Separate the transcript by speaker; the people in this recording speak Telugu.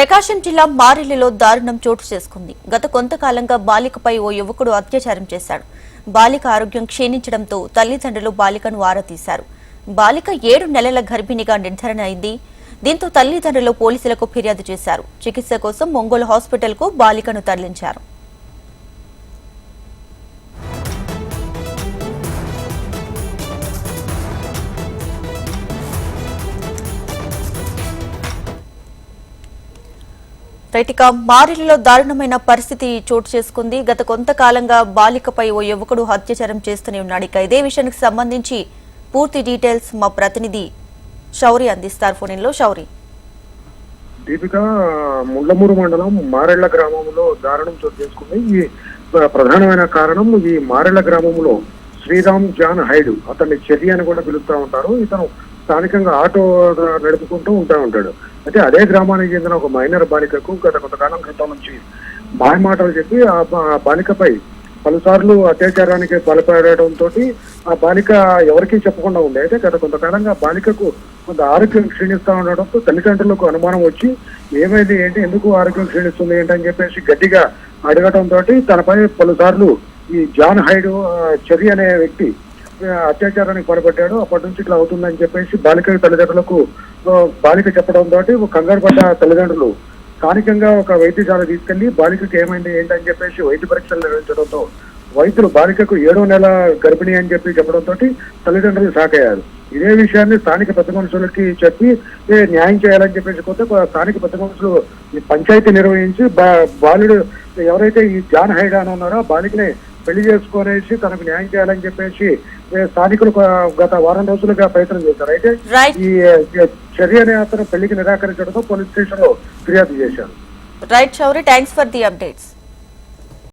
Speaker 1: ప్రకాశం జిల్లా మారెల్లిలో దారుణం చోటు చేసుకుంది. గత కొంతకాలంగా బాలికపై ఓ యువకుడు అత్యాచారం చేశాడు. బాలిక ఆరోగ్యం క్షీణించడంతో తల్లిదండ్రులు బాలికను ఆరా తీశారు బాలిక ఏడు నెలల గర్భిణిగా నిర్ధారణ అయింది. దీంతో తల్లిదండ్రులు పోలీసులకు ఫిర్యాదు చేశారు. చికిత్స కోసం ఒంగోలు హాస్పిటల్కు బాలికను తరలించారు. రైట్ ఇక దారుణమైన పరిస్థితి చోటు చేసుకుంది. గత కొంతకాలంగా బాలికపై ఓ యువకుడు అత్యాచారం చేస్తూనే ఉన్నాడు. ఇక ఇదే విషయానికి సంబంధించి పూర్తి డీటెయిల్స్ మా ప్రతినిధి శౌరి అందిస్తారు. ఫోన్లో శౌరి.
Speaker 2: దీపిక ముళ్ళమూరు మండలం మారెళ్ళ గ్రామంలో దారుణం చోటు చేసుకుంది. ఈ ప్రధానమైన కారణం ఈ మారెళ్ళ గ్రామంలో శ్రీరామ్ జాన్ హైడు అతన్ని చెర్రి అని కూడా పిలుస్తూ ఉంటారు. ఇతను స్థానికంగా ఆటో నడుపుకుంటూ ఉంటా ఉంటాడు. అయితే అదే గ్రామానికి చెందిన ఒక మైనర్ బాలికకు గత కొంతకాలం క్రితం నుంచి మాయమాటలు చెప్పి ఆ బాలికపై పలుసార్లు అత్యాచారానికి పాల్పడటంతో ఆ బాలిక ఎవరికీ చెప్పకుండా ఉండే. అయితే గత కొంతకాలంగా బాలికకు కొంత ఆరోగ్యం క్షీణిస్తా ఉండడంతో తల్లిదండ్రులకు అనుమానం వచ్చి ఏమైంది? ఏంటి? ఎందుకు ఆరోగ్యం క్షీణిస్తుంది? ఏంటి? అని చెప్పేసి గట్టిగా అడగటంతో తనపై పలుసార్లు ఈ జాన్ హైడ్ ఆ, అనే వ్యక్తి అత్యాచారానికి పాల్పడ్డాడు అప్పటి నుంచి ఇట్లా అవుతుందని చెప్పేసి బాలిక తల్లిదండ్రులకు బాలిక చెప్పడం తోటి కంగారు పడ్డ తల్లిదండ్రులు స్థానికంగా ఒక వైద్యశాల తీసుకెళ్ళి బాలికకు ఏమైంది ఏంటని చెప్పేసి వైద్య పరీక్షలు నిర్వహించడంతో వైద్యులు బాలికకు ఏడో నెల గర్భిణి అని చెప్పి చెప్పడంతో తల్లిదండ్రులు షాక్ అయ్యారు ఇదే విషయాన్ని స్థానిక పెద్ద మనుషులకి చెప్పి న్యాయం చేయాలని చెప్పేసి పోతే స్థానిక పెద్ద మనుషులు ఈ పంచాయతీ నిర్వహించి బా- బాలుడు ఎవరైతే ఈ జాన్ హైడ్ అని ఉన్నారో బాలికనే బాలికని పెళ్ళి చేసుకునేసి తనకు న్యాయం చేయాలని చెప్పేసి స్థానికులు గత వారం రోజులుగా ప్రయత్నం చేశారు. అయితే ఈ చర్య అతను పెళ్ళికి నిరాకరించడంతో పోలీస్ స్టేషన్లో ఫిర్యాదు చేశారు.
Speaker 1: Right Shouri thanks for the updates